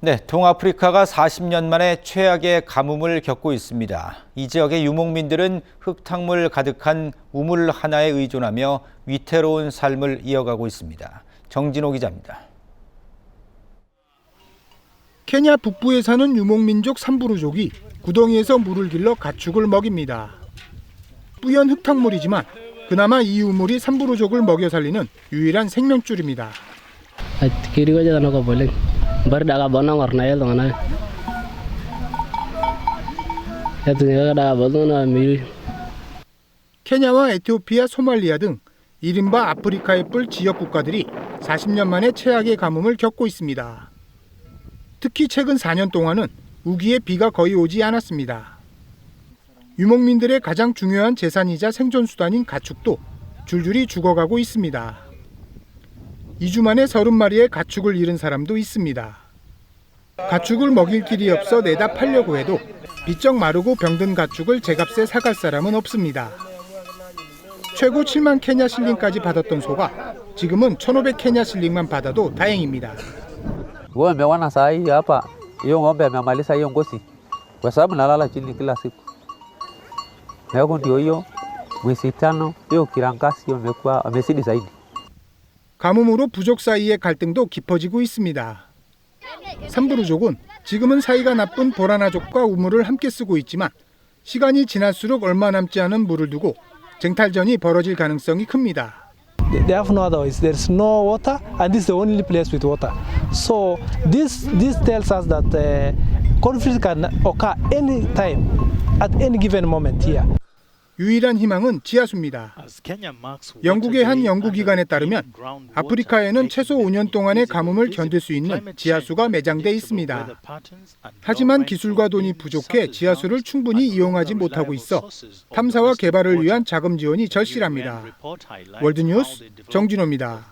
네, 동아프리카가 40년 만에 최악의 가뭄을 겪고 있습니다. 이 지역의 유목민들은 흙탕물 가득한 우물 하나에 의존하며 위태로운 삶을 이어가고 있습니다. 정진호 기자입니다. 케냐 북부에 사는 유목민족 삼부르족이 구덩이에서 물을 길러 가축을 먹입니다. 뿌연 흙탕물이지만 그나마 이 우물이 삼부르족을 먹여 살리는 유일한 생명줄입니다. Kiri aja tanah kau boleh berdaga bonang warna ya tuh mana ya tuh ya daga bonang mil 케냐와 에티오피아, 소말리아 등 이른바 아프리카의 뿔 지역 국가들이 40년 만에 최악의 가뭄을 겪고 있습니다. 특히 최근 4년 동안은 우기에 비가 거의 오지 않았습니다. 유목민들의 가장 중요한 재산이자 생존 수단인 가축도 줄줄이 죽어가고 있습니다. 2주 만에 30마리의 가축을 잃은 사람도 있습니다. 가축을 먹일 길이 없어 내다 팔려고 해도 비쩍 마르고 병든 가축을 제값에 사갈 사람은 없습니다. 최고 7만 케냐 실링까지 받았던 소가 지금은 1,500 케냐 실링만 받아도 zaidi. 가뭄으로 부족 사이의 갈등도 깊어지고 있습니다. 삼부르족은 지금은 사이가 나쁜 보라나족과 우물을 함께 쓰고 있지만 시간이 지날수록 얼마 남지 않은 물을 두고 쟁탈전이 벌어질 가능성이 큽니다. they have no other ways. There's no water, and this is the only place with water. So this this tells us that uh, conflict can occur any time, at any given moment here. 유일한 희망은 지하수입니다. 영국의 한 연구기관에 따르면 아프리카에는 최소 5년 동안의 가뭄을 견딜 수 있는 지하수가 매장돼 있습니다. 하지만 기술과 돈이 부족해 지하수를 충분히 이용하지 못하고 있어 탐사와 개발을 위한 자금 지원이 절실합니다. 월드뉴스 정진호입니다.